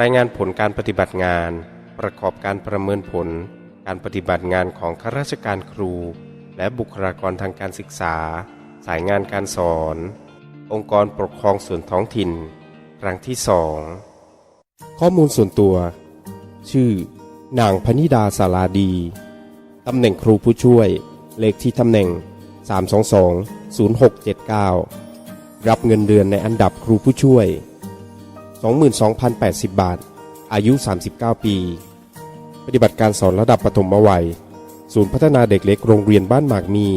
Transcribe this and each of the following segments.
รายงานผลการปฏิบัติงาน ประกอบการประเมินผล การปฏิบัติงานของข้าราชการครู และบุคลากรทางการศึกษา สายงานการสอน องค์กรปกครองส่วนท้องถิ่น ครั้งที่สองข้อมูลส่วนตัว ชื่อนางพนิดาสาราดี ตำแหน่งครูผู้ช่วย เลขที่ตำแหน่ง 322-0679 รับเงินเดือนในอันดับครูผู้ช่วย 22,080 บาท อายุ 39 ปี ปฏิบัติการสอนระดับปฐมวัย ศูนย์พัฒนาเด็กเล็กโรงเรียนบ้านหมากมี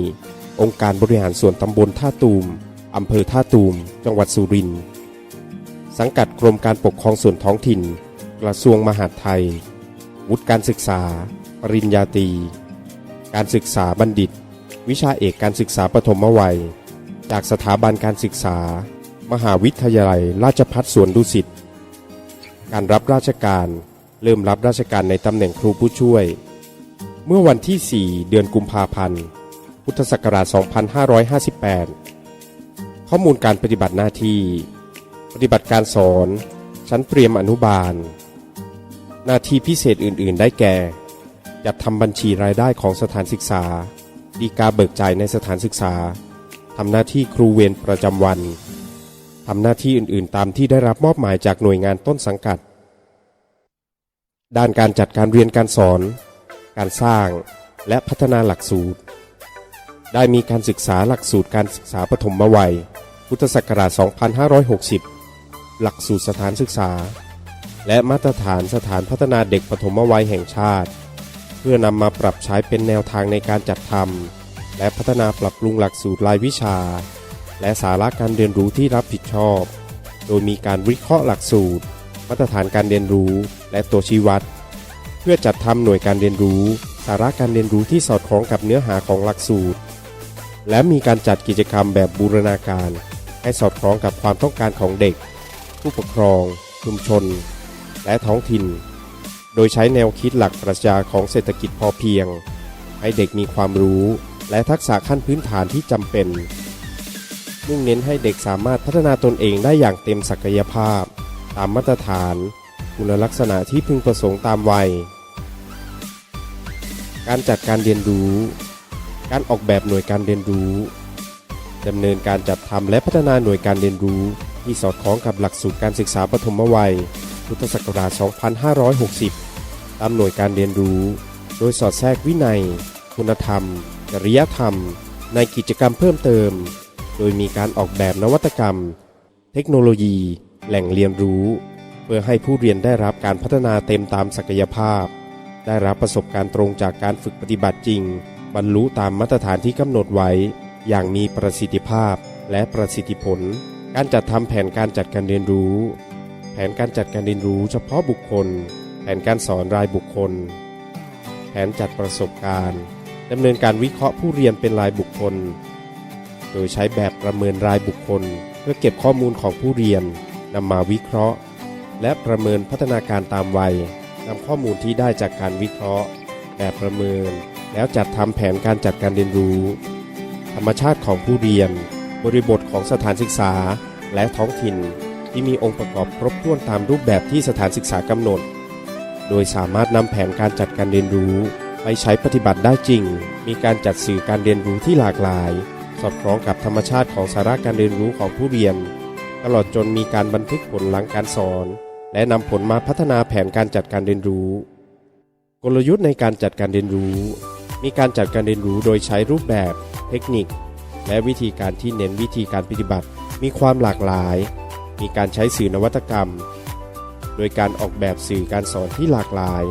องค์การบริหารส่วนตำบลท่าตูม อำเภอท่าตูม จังหวัดสุรินทร์ สังกัดกรมการปกครองส่วนท้องถิ่น กระทรวงมหาดไทย วุฒิการศึกษา ปริญญาตรี การศึกษาบัณฑิต วิชาเอกการศึกษาปฐมวัย จากสถาบันการศึกษา มหาวิทยาลัยราชภัฏสวนดุสิต การรับราชการ เริ่มรับราชการในตำแหน่งครูผู้ช่วย เมื่อวันที่ 4 เดือนกุมภาพันธ์ พุทธศักราช 2558 ข้อมูลการปฏิบัติหน้าที่ ปฏิบัติการสอน ชั้นเตรียมอนุบาล หน้าที่พิเศษอื่น ๆ ได้แก่ จัดทำบัญชีรายได้ของสถานศึกษา ดีกาเบิกจ่ายในสถานศึกษา ทำหน้าที่ครูเวรประจำวัน ทำหน้าที่อื่นๆ ตามที่ได้รับมอบหมายจากหน่วยงานต้นสังกัด ด้านการจัดการเรียนการสอน การสร้างและพัฒนาหลักสูตร ได้มีการศึกษาหลักสูตรการศึกษาปฐมวัย พุทธศักราช 2560 หลักสูตรสถานศึกษา และมาตรฐานสถานพัฒนาเด็กปฐมวัยแห่งชาติ เพื่อนำมาปรับใช้เป็นแนวทางในการจัดทำและพัฒนาปรับปรุงหลักสูตรรายวิชา และสาระการเรียนรู้ที่รับผิดชอบ โดยมีการวิเคราะห์หลักสูตร มาตรฐานการเรียนรู้ และตัวชี้วัด เพื่อจัดทำหน่วยการเรียนรู้ สาระการเรียนรู้ที่สอดคล้องกับเนื้อหาของหลักสูตร และมีการจัดกิจกรรมแบบบูรณาการ ให้สอดคล้องกับความต้องการของเด็ก ผู้ปกครอง ชุมชน และท้องถิ่น โดยใช้แนวคิดหลักปรัชญาของเศรษฐกิจพอเพียง ให้เด็กมีความรู้และทักษะขั้นพื้นฐานที่จำเป็น มุ่งเน้นให้เด็กสามารถพัฒนาตนเองได้อย่างเต็มศักยภาพ ตามมาตรฐาน คุณลักษณะที่พึงประสงค์ตามวัย การจัดการเรียนรู้ การออกแบบหน่วยการเรียนรู้ดำเนินการจัดทำและพัฒนาหน่วยการเรียนรู้ ที่สอดคล้องกับหลักสูตรการศึกษาปฐมวัย พุทธศักราช 2560 ตามหน่วยการเรียนรู้ โดยสอดแทรกวินัย คุณธรรม จริยธรรม ในกิจกรรมเพิ่มเติม โดยมีการออกแบบนวัตกรรม เทคโนโลยี แหล่งเรียนรู้ เพื่อให้ผู้เรียนได้รับการพัฒนาเต็มตามศักยภาพ ได้รับประสบการณ์ตรงจากการฝึกปฏิบัติจริง บรรลุตามมาตรฐานที่กำหนดไว้ อย่างมีประสิทธิภาพและประสิทธิผล การจัดทำแผนการจัดการเรียนรู้ แผนการจัดการเรียนรู้เฉพาะบุคคล แผนการสอนรายบุคคล แผนจัดประสบการณ์ดำเนินการวิเคราะห์ผู้เรียนเป็นรายบุคคล โดยใช้แบบประเมินรายบุคคล เพื่อเก็บข้อมูลของผู้เรียนนำมาวิเคราะห์ และประเมินพัฒนาการตามวัยนำข้อมูลที่ได้จากการวิเคราะห์ แบบประเมิน แล้วจัดทำแผนการจัดการเรียนรู้ ธรรมชาติของผู้เรียน บริบทของสถานศึกษา และท้องถิ่น ที่มีองค์ประกอบครบถ้วนตามรูปแบบที่สถานศึกษากำหนด โดยสามารถนำแผนการจัดการเรียนรู้ ไปใช้ปฏิบัติได้จริง มีการจัดสื่อการเรียนรู้ที่หลากหลาย อดคล้องกับธรรมชาติของสาระการเรียนรู้ของผู้เรียน ตลอดจนมีการบันทึกผลหลังการสอน และนำผลมาพัฒนาแผนการจัดการเรียนรู้ กลยุทธ์ในการจัดการเรียนรู้ มีการจัดการเรียนรู้โดยใช้รูปแบบ เทคนิค และวิธีการที่เน้นวิธีการปฏิบัติ มีความหลากหลาย มีการใช้สื่อนวัตกรรม โดยการออกแบบสื่อการสอนที่หลากหลาย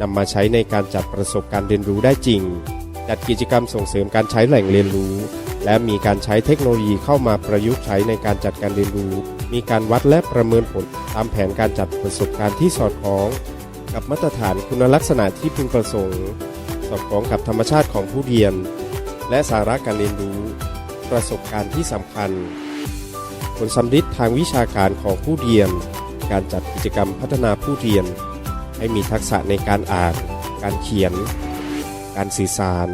นำมาใช้ในการจัดประสบการณ์เรียนรู้ได้จริง จัดกิจกรรมส่งเสริมการใช้แหล่งเรียนรู้ และมีการใช้เทคโนโลยีเข้ามาประยุกต์ใช้ในการจัดการเรียนรู้ มีการวัดและประเมินผลตามแผนการจัดประสบการณ์ที่สอดคล้อง กับมาตรฐานคุณลักษณะที่พึงประสงค์ สอดคล้องกับธรรมชาติของผู้เรียน และสาระการเรียนรู้ ประสบการณ์ที่สำคัญ ผลสำลิดทางวิชาการของผู้เรียน การจัดกิจกรรมพัฒนาผู้เรียน ให้มีทักษะในการอ่าน การเขียน การสื่อสาร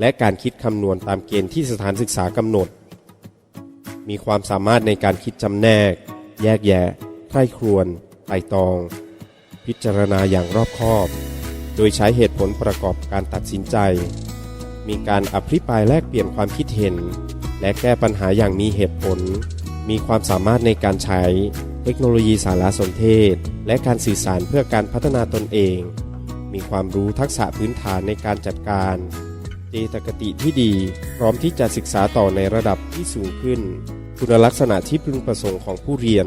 และการคิดคำนวณตามเกณฑ์ที่สถานศึกษากำหนด มีความสามารถในการคิดจำแนก แยกแยะใคร่ครวญไต่ตอง พิจารณาอย่างรอบคอบ โดยใช้เหตุผลประกอบการตัดสินใจ มีการอภิปรายแลกเปลี่ยนความคิดเห็น และแก้ปัญหาอย่างมีเหตุผล มีความสามารถในการใช้เทคโนโลยีสารสนเทศ และการสื่อสารเพื่อการพัฒนาตนเอง มีความรู้ทักษะพื้นฐานในการจัดการ เจตคติที่ดี พร้อมที่จะศึกษาต่อในระดับที่สูงขึ้น คุณลักษณะที่พึงประสงค์ของผู้เรียน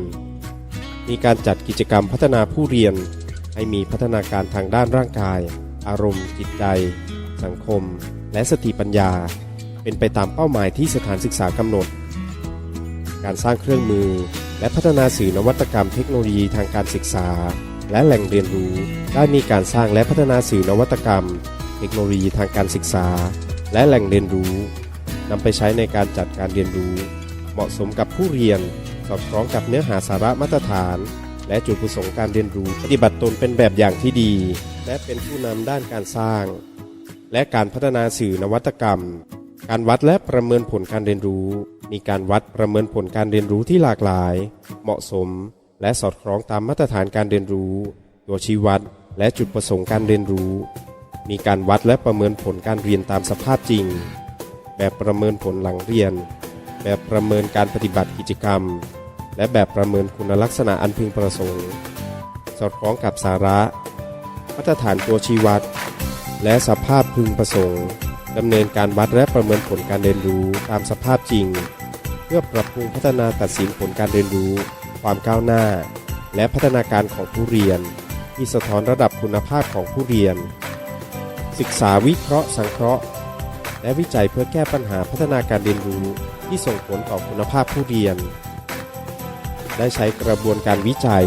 มีการจัดกิจกรรมพัฒนาผู้เรียน ให้มีพัฒนาการทางด้านร่างกาย อารมณ์ จิตใจ สังคม และสติปัญญา เป็นไปตามเป้าหมายที่สถานศึกษากำหนด การสร้างเครื่องมือ และพัฒนาสื่อนวัตกรรมเทคโนโลยีทางการศึกษา และแหล่งเรียนรู้ ได้มีการสร้างและพัฒนาสื่อนวัตกรรม เทคโนโลยีทางการศึกษา และแหล่งเรียนรู้นำไปใช้ในการจัดการเรียนรู้ เหมาะสมกับผู้เรียน สอดคล้องกับเนื้อหาสาระมาตรฐาน และจุดประสงค์การเรียนรู้ ปฏิบัติตนเป็นแบบอย่างที่ดี และเป็นผู้นำด้านการสร้าง และการพัฒนาสื่อนวัตกรรม การวัดและประเมินผลการเรียนรู้ มีการวัดประเมินผลการเรียนรู้ที่หลากหลาย เหมาะสม และสอดคล้องตามมาตรฐานการเรียนรู้ ตัวชี้วัด และจุดประสงค์การเรียนรู้ มีการวัดและประเมินผลการเรียนตามสภาพจริง แบบประเมินผลหลังเรียน แบบประเมินการปฏิบัติกิจกรรม และแบบประเมินคุณลักษณะอันพึงประสงค์ สอดคล้องกับสาระ มาตรฐานตัวชี้วัด และสภาพพึงประสงค์ดำเนินการวัดและประเมินผลการเรียนรู้ตามสภาพจริง เพื่อปรับปรุงพัฒนาตัดสินผลการเรียนรู้ ความก้าวหน้า และพัฒนาการของผู้เรียน ที่สะท้อนระดับคุณภาพของผู้เรียน ศึกษาวิเคราะห์สังเคราะห์ และวิจัยเพื่อแก้ปัญหาพัฒนาการเรียนรู้ที่ส่งผลต่อคุณภาพผู้เรียน ได้ใช้กระบวนการวิจัย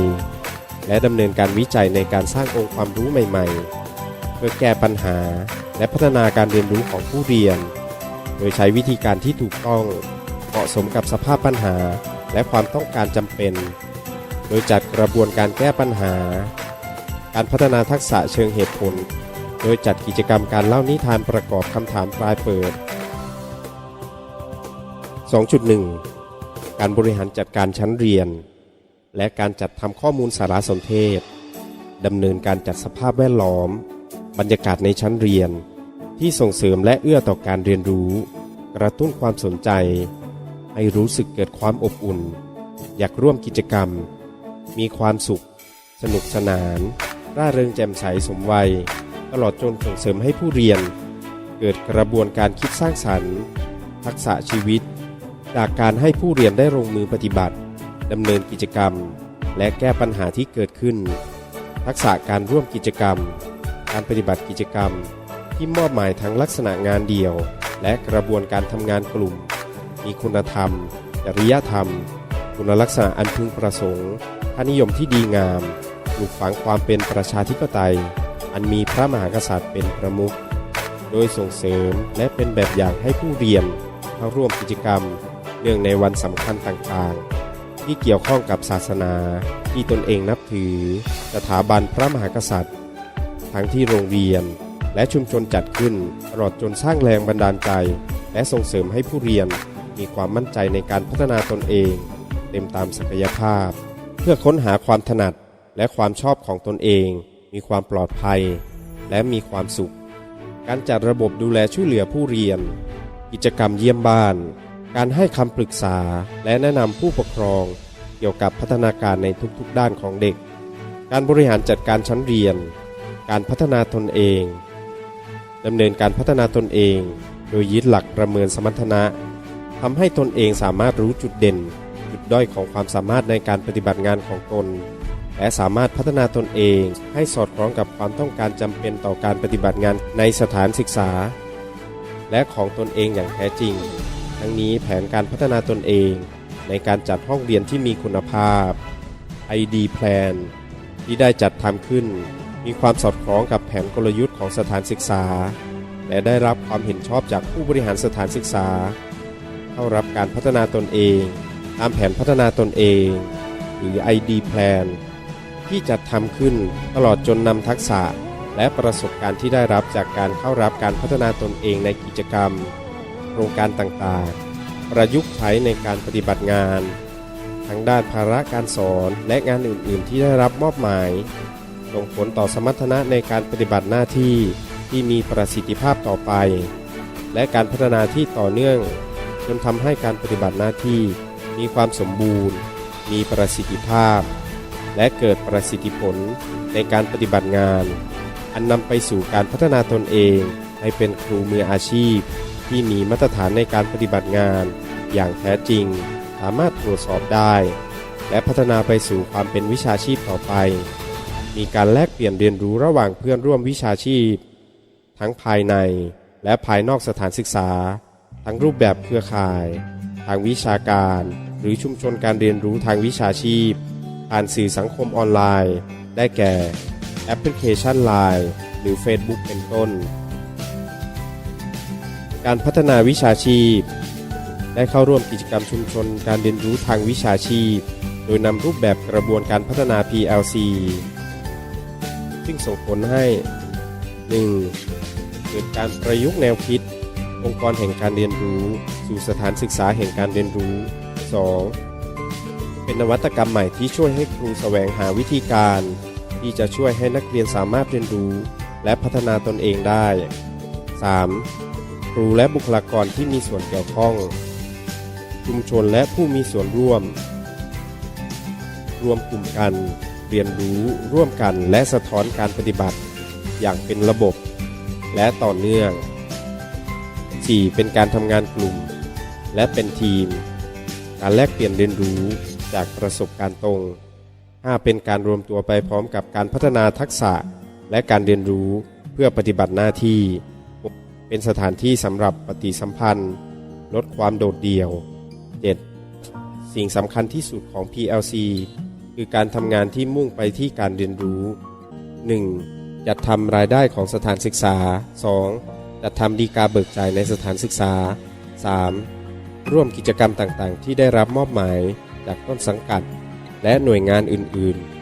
และดำเนินการวิจัยในการสร้างองค์ความรู้ใหม่ ๆ เพื่อแก้ปัญหาและพัฒนาการเรียนรู้ของผู้เรียน โดยใช้วิธีการที่ถูกต้องเหมาะสมกับสภาพปัญหาและความต้องการจำเป็น โดยจัดกระบวนการแก้ปัญหา การพัฒนาทักษะเชิงเหตุผล โดยจัดกิจกรรมการเล่านิทานประกอบคำถามปลายเปิด 2.1 การบริหารจัดการชั้นเรียน และการจัดทำข้อมูลสารสนเทศดำเนินการจัดสภาพแวดล้อม บรรยากาศในชั้นเรียน ที่ส่งเสริมและเอื้อต่อการเรียนรู้ กระตุ้นความสนใจ ให้รู้สึกเกิดความอบอุ่น อยากร่วมกิจกรรม มีความสุข สนุกสนาน ร่าเริงแจ่มใสสมวัย ตลอดจนส่งเสริมให้ผู้เรียน เกิดกระบวนการคิดสร้างสรรค์ ทักษะชีวิต จากการให้ผู้เรียนได้ลงมือปฏิบัติดำเนินกิจกรรม และแก้ปัญหาที่เกิดขึ้น ทักษะการร่วมกิจกรรม การปฏิบัติกิจกรรม ที่มอบหมายทั้งลักษณะงานเดี่ยว และกระบวนการทำงานกลุ่ม มีคุณธรรม จริยธรรม คุณลักษณะอันพึงประสงค์ค่านิยมที่ดีงามปลูกฝังความเป็นประชาธิปไตย อันมีพระมหากษัตริย์เป็นประมุข โดยส่งเสริมและเป็นแบบอย่างให้ผู้เรียนเข้าร่วมกิจกรรม เนื่องในวันสำคัญต่างๆ ที่เกี่ยวข้องกับศาสนา ที่ตนเองนับถือ สถาบันพระมหากษัตริย์ ทั้งที่โรงเรียนและชุมชนจัดขึ้นตลอดจนสร้างแรงบันดาลใจ และส่งเสริมให้ผู้เรียนมีความมั่นใจในการพัฒนาตนเอง เต็มตามศักยภาพ เพื่อค้นหาความถนัดและความชอบของตนเอง มีความปลอดภัย และมีความสุข การจัดระบบดูแลช่วยเหลือผู้เรียน กิจกรรมเยี่ยมบ้าน การให้คำปรึกษาและแนะนำผู้ปกครองเกี่ยวกับพัฒนาการในทุกๆด้านของเด็ก การบริหารจัดการชั้นเรียน การพัฒนาตนเองดำเนินการพัฒนาตนเอง โดยยึดหลักประเมินสมรรถนะทำให้ตนเองสามารถรู้จุดเด่น จุดด้อยของความสามารถในการปฏิบัติงานของตน และสามารถพัฒนาตนเอง ให้สอดคล้องกับความต้องการจำเป็นต่อการปฏิบัติงานในสถานศึกษา และของตนเองอย่างแท้จริง ทั้งนี้แผนการพัฒนาตนเอง ในการจัดห้องเรียนที่มีคุณภาพ ID Plan ที่ได้จัดทำขึ้น มีความสอดคล้องกับแผนกลยุทธ์ของสถานศึกษา และได้รับความเห็นชอบจากผู้บริหารสถานศึกษา เข้ารับการพัฒนาตนเอง ตามแผนพัฒนาตนเอง หรือ ID Plan ที่จัดทำขึ้นตลอดจนนำทักษะ และประสบการณ์ที่ได้รับจากการเข้ารับการพัฒนาตนเองในกิจกรรม โครงการต่างๆ ประยุกต์ใช้ในการปฏิบัติงาน ทั้งด้านภาระการสอนและงานอื่นๆ ที่ได้รับมอบหมายส่งผลต่อสมรรถนะในการปฏิบัติหน้าที่ที่มีประสิทธิภาพต่อไป และการพัฒนาที่ต่อเนื่อง จนทำให้การปฏิบัติหน้าที่มีความสมบูรณ์ มีประสิทธิภาพ และเกิดประสิทธิผลในการปฏิบัติงาน อันนำไปสู่การพัฒนาตนเอง ให้เป็นครูมืออาชีพ ที่มีมาตรฐานในการปฏิบัติงาน อย่างแท้จริง สามารถตรวจสอบได้ และพัฒนาไปสู่ความเป็นวิชาชีพต่อไป มีการแลกเปลี่ยนเรียนรู้ระหว่างเพื่อนร่วมวิชาชีพ ทั้งภายในและภายนอกสถานศึกษา ทั้งรูปแบบเครือข่าย ทางวิชาการ หรือชุมชนการเรียนรู้ทางวิชาชีพ ผ่านสื่อสังคมออนไลน์ ได้แก่ แอปพลิเคชัน Line หรือ Facebook เป็นต้น การพัฒนาวิชาชีพ ได้เข้าร่วมกิจกรรมชุมชน การเรียนรู้ทางวิชาชีพ โดยนำรูปแบบกระบวนการพัฒนา PLC ซึ่งส่งผลให้ 1. เกิดการประยุกต์แนวคิด องค์กรแห่งการเรียนรู้ สู่สถานศึกษาแห่งการเรียนรู้ 2. เป็นนวัตกรรมใหม่ที่ช่วยให้ครูแสวงหาวิธีการ ที่จะช่วยให้นักเรียนสามารถเรียนรู้และพัฒนาตนเองได้ 3. ครูและบุคลากรที่มีส่วนเกี่ยวข้อง ชุมชนและผู้มีส่วนร่วม รวมกลุ่มกัน เรียนรู้ร่วมกันและสะท้อนการปฏิบัติ อย่างเป็นระบบ และต่อเนื่อง 4. เป็นการทำงานกลุ่ม และเป็นทีม การแลกเปลี่ยนเรียนรู้ จากประสบการณ์ตรง 5. เป็นการรวมตัวไปพร้อมกับการพัฒนาทักษะและการเรียนรู้เพื่อปฏิบัติหน้าที่ เป็นสถานที่สำหรับปฏิสัมพันธ์ ลดความโดดเดี่ยว 7. สิ่งสำคัญที่สุดของ PLC คือการทำงานที่มุ่งไปที่การเรียนรู้ 1. จัดทำรายได้ของสถานศึกษา 2. จัดทำดีกาเบิกจ่ายในสถานศึกษา 3. ร่วมกิจกรรมต่างๆ ที่ได้รับมอบหมาย จากต้นสังกัด และหน่วยงานอื่น ๆ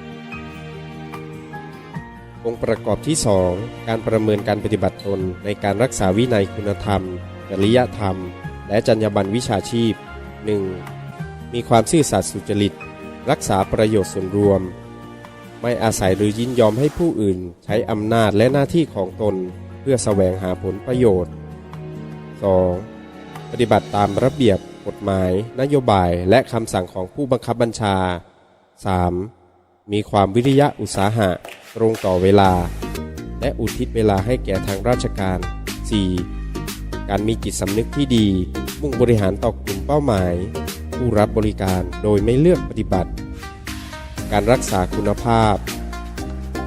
องค์ประกอบที่ 2 การประเมินการปฏิบัติตนในการรักษาวินัยคุณธรรม จริยธรรม และจรรยาบรรณวิชาชีพ 1. มีความซื่อสัตย์สุจริต รักษาประโยชน์ส่วนรวม ไม่อาศัยหรือยินยอมให้ผู้อื่น ใช้อำนาจและหน้าที่ของตน เพื่อแสวงหาผลประโยชน์ 2. ปฏิบัติตามระเบียบ กฎหมาย นโยบายและคำสั่งของผู้บังคับบัญชา 3. มีความวิริยะอุตสาหะ ตรงต่อเวลา และอุทิศเวลาให้แก่ทางราชการ 4. การมีจิตสำนึกที่ดี มุ่งบริหารต่อกลุ่มเป้าหมาย ผู้รับบริการโดยไม่เลือกปฏิบัติ การรักษาคุณภาพ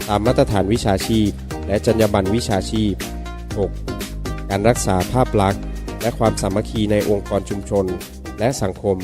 ตามมาตรฐานวิชาชีพ และจรรยาบรรณวิชาชีพ 6. การรักษาภาพลักษณ์ และความสามัคคีในองค์กรชุมชน และสังคม